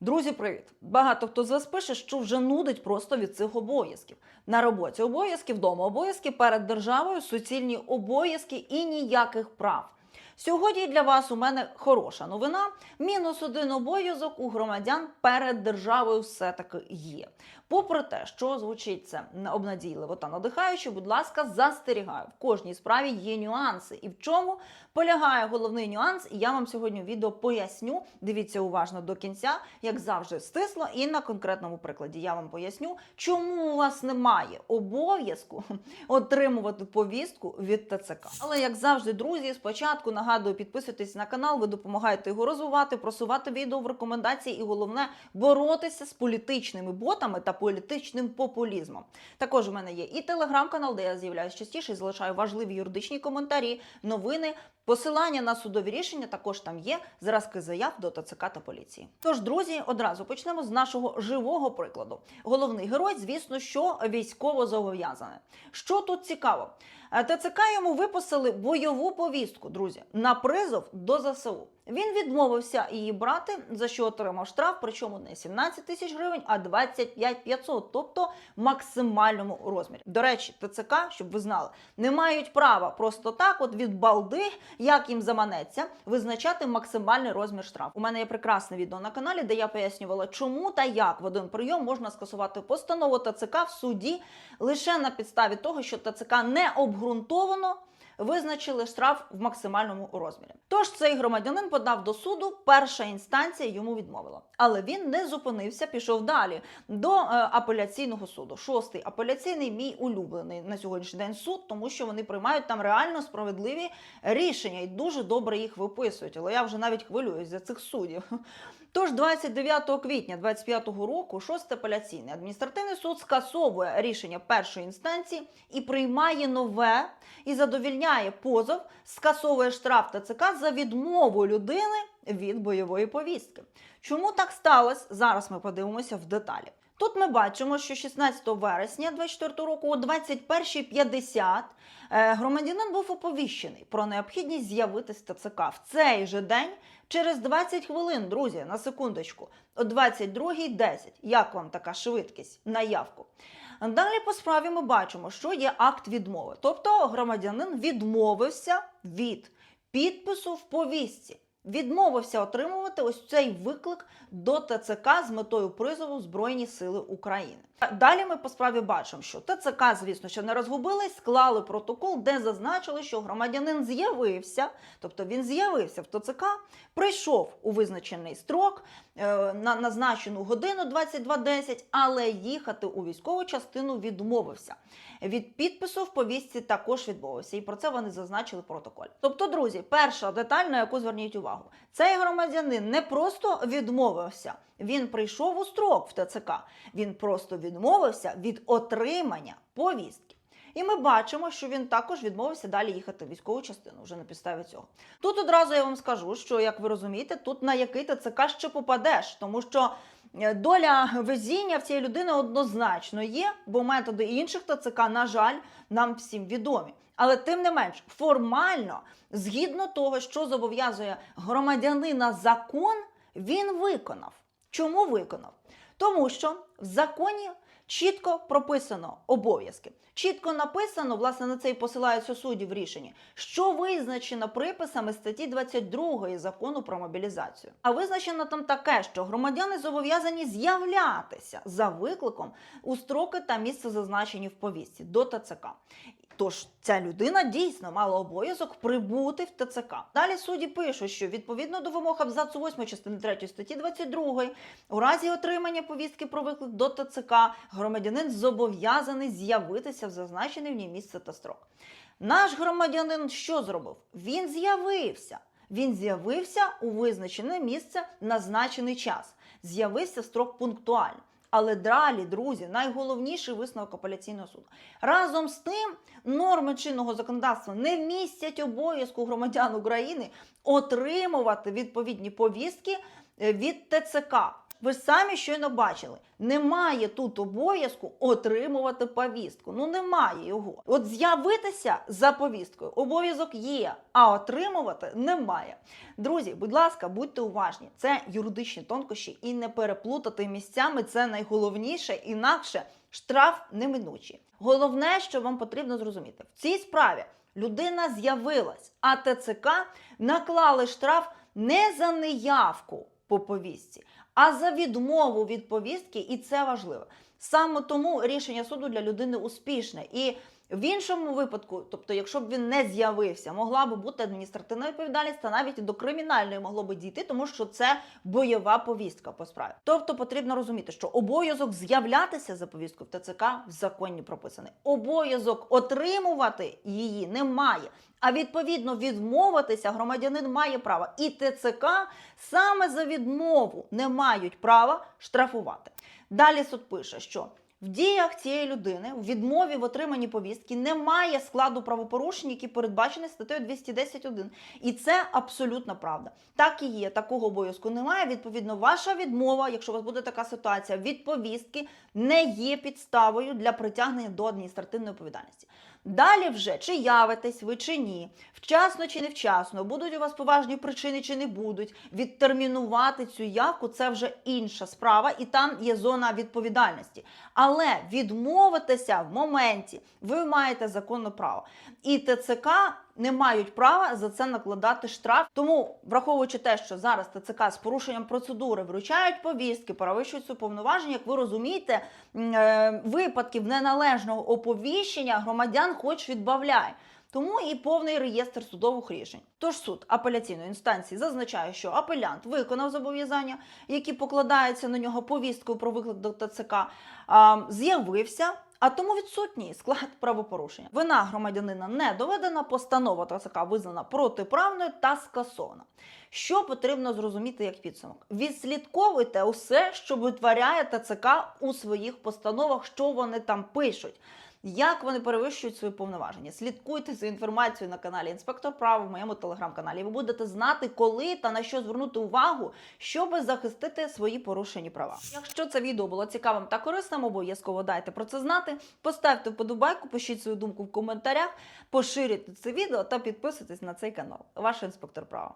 Друзі, привіт! Багато хто з вас пише, що вже нудить просто від цих обов'язків. На роботі обов'язки, вдома обов'язки, перед державою суцільні обов'язки і ніяких прав. Сьогодні для вас у мене хороша новина. Мінус один обов'язок у громадян перед державою все-таки є. Попри те, що звучить це обнадійливо та надихаюче, будь ласка, застерігаю, в кожній справі є нюанси. І в чому полягає головний нюанс, і я вам сьогодні відео поясню. Дивіться уважно до кінця, як завжди стисло, і на конкретному прикладі я вам поясню, чому у вас немає обов'язку отримувати повістку від ТЦК. Але як завжди, друзі, спочатку нагадую, підписуйтесь на канал, ви допомагаєте його розвивати, просувати відео в рекомендації і головне боротися з політичними ботами та політичним популізмом. Також у мене є і телеграм-канал, де я з'являюсь частіше і залишаю важливі юридичні коментарі, новини. Посилання на судові рішення також там є зразки заяв до ТЦК та поліції. Тож, друзі, одразу почнемо з нашого живого прикладу. Головний герой, звісно, що військово зобов'язане. Що тут цікаво? Е, ТЦК йому виписали бойову повістку, друзі, на призов до ЗСУ. Він відмовився її брати, за що отримав штраф, причому не 17 тисяч гривень, а 25 500, тобто максимальному розмірі. До речі, ТЦК, щоб ви знали, не мають права просто так, от від балди, як їм заманеться, визначати максимальний розмір штрафу. У мене є прекрасне відео на каналі, де я пояснювала, чому та як в один прийом можна скасувати постанову ТЦК в суді лише на підставі того, що ТЦК не обґрунтовано визначили штраф в максимальному розмірі. Тож цей громадянин подав до суду, перша інстанція йому відмовила. Але він не зупинився, пішов далі до е, апеляційного суду. Шостий апеляційний мій улюблений на сьогоднішній день суд, тому що вони приймають там реально справедливі рішення і дуже добре їх виписують. Але я вже навіть хвилююсь за цих суддів. Тож 29 квітня 2025 року шосте апеляційний адміністративний суд скасовує рішення першої інстанції і приймає нове і задовільняє позов, скасовує штраф ТЦК за відмову людини від бойової повістки. Чому так сталося? Зараз ми подивимося в деталі. Тут ми бачимо, що 16 вересня 2024 року о 21.50 е, громадянин був оповіщений про необхідність з'явитись ТЦК в цей же день через 20 хвилин, друзі, на секундочку, о 22.10. Як вам така швидкість на явку? Далі по справі ми бачимо, що є акт відмови. Тобто громадянин відмовився від підпису в повістці. Відмовився отримувати ось цей виклик до ТЦК з метою призову Збройні Сили України. Далі ми по справі бачимо, що ТЦК, звісно, ще не розгубились, склали протокол, де зазначили, що громадянин з'явився, тобто він з'явився в ТЦК, прийшов у визначений строк на назначену годину 22.10, але їхати у військову частину відмовився. Від підпису в повістці також відмовився, і про це вони зазначили в протоколі. Тобто, друзі, перша деталь, на яку зверніть увагу, цей громадянин не просто відмовився. Він прийшов у строк в ТЦК. Він просто відмовився від отримання повістки. І ми бачимо, що він також відмовився далі їхати в військову частину вже на підставі цього. Тут одразу я вам скажу, що як ви розумієте, тут на який ТЦК ще попадеш, тому що е, доля везіння в цієї людини однозначно є, бо методи інших ТЦК, на жаль, нам всім відомі. Але тим не менш, формально, згідно того, що зобов'язує громадянина закон, він виконав. Чому виконав? Тому що в законі чітко прописано обов'язки. Чітко написано, власне, на це і посилаються судді в рішенні, що визначено приписами статті 22 закону про мобілізацію. А визначено там таке, що громадяни зобов'язані з'являтися за викликом у строки та місце зазначені в повістці до ТЦК. Тож ця людина дійсно мала обов'язок прибути в ТЦК. Далі судді пишуть, що відповідно до вимог абзацу 8 частини 3 статті 22, у разі отримання повістки про виклик до ТЦК громадянин зобов'язаний з'явитися в зазначене в ній місце та строк. Наш громадянин що зробив? Він з'явився. Він з'явився у визначене місце назначений час. З'явився строк пунктуально. Але далі, друзі, найголовніший висновок апеляційного суду. Разом з тим, норми чинного законодавства не містять обов'язку громадян України отримувати відповідні повістки від ТЦК. Ви самі щойно бачили, немає тут обов'язку отримувати повістку. Ну немає його. От з'явитися за повісткою обов'язок є, а отримувати немає. Друзі, будь ласка, будьте уважні. Це юридичні тонкощі і не переплутати місцями. Це найголовніше, інакше штраф неминучий. Головне, що вам потрібно зрозуміти, в цій справі людина з'явилась, а ТЦК наклали штраф не за неявку по повістці, а за відмову від повістки, і це важливо. Саме тому рішення суду для людини успішне. І в іншому випадку, тобто, якщо б він не з'явився, могла би бути адміністративна відповідальність, та навіть до кримінальної могло би дійти, тому що це бойова повістка по справі. Тобто потрібно розуміти, що обов'язок з'являтися за повісткою в ТЦК в законі прописаний. Обов'язок отримувати її немає. А відповідно відмовитися громадянин має право. І ТЦК саме за відмову не мають права штрафувати. Далі суд пише, що в діях цієї людини у відмові в отриманні повістки немає складу правопорушень, які передбачені статтею 210.1. І це абсолютна правда. Так і є, такого обов'язку немає. Відповідно, ваша відмова, якщо у вас буде така ситуація, від повістки не є підставою для притягнення до адміністративної відповідальності. Далі вже чи явитесь ви чи ні, вчасно чи невчасно, будуть у вас поважні причини чи не будуть. Відтермінувати цю явку це вже інша справа, і там є зона відповідальності. Але відмовитися в моменті ви маєте законне право. І ТЦК не мають права за це накладати штраф. Тому, враховуючи те, що зараз ТЦК з порушенням процедури вручають повістки, перевищують свої повноваження, як ви розумієте, е, випадків неналежного оповіщення громадян хоч відбавляє. Тому і повний реєстр судових рішень. Тож суд апеляційної інстанції зазначає, що апелянт виконав зобов'язання, які покладаються на нього повісткою про виклик до ТЦК, з'явився. А тому відсутній склад правопорушення. Вина громадянина не доведена, постанова ТЦК визнана протиправною та скасована. Що потрібно зрозуміти як підсумок? Відслідковуйте усе, що витворяє ТЦК у своїх постановах, що вони там пишуть. Як вони перевищують свої повноваження? Слідкуйте за інформацією на каналі Інспектор права в моєму телеграм-каналі. Ви будете знати, коли та на що звернути увагу, щоб захистити свої порушені права. Якщо це відео було цікавим та корисним, обов'язково дайте про це знати. Поставте вподобайку, пишіть свою думку в коментарях, поширюйте це відео та підписуйтесь на цей канал. Ваш інспектор права.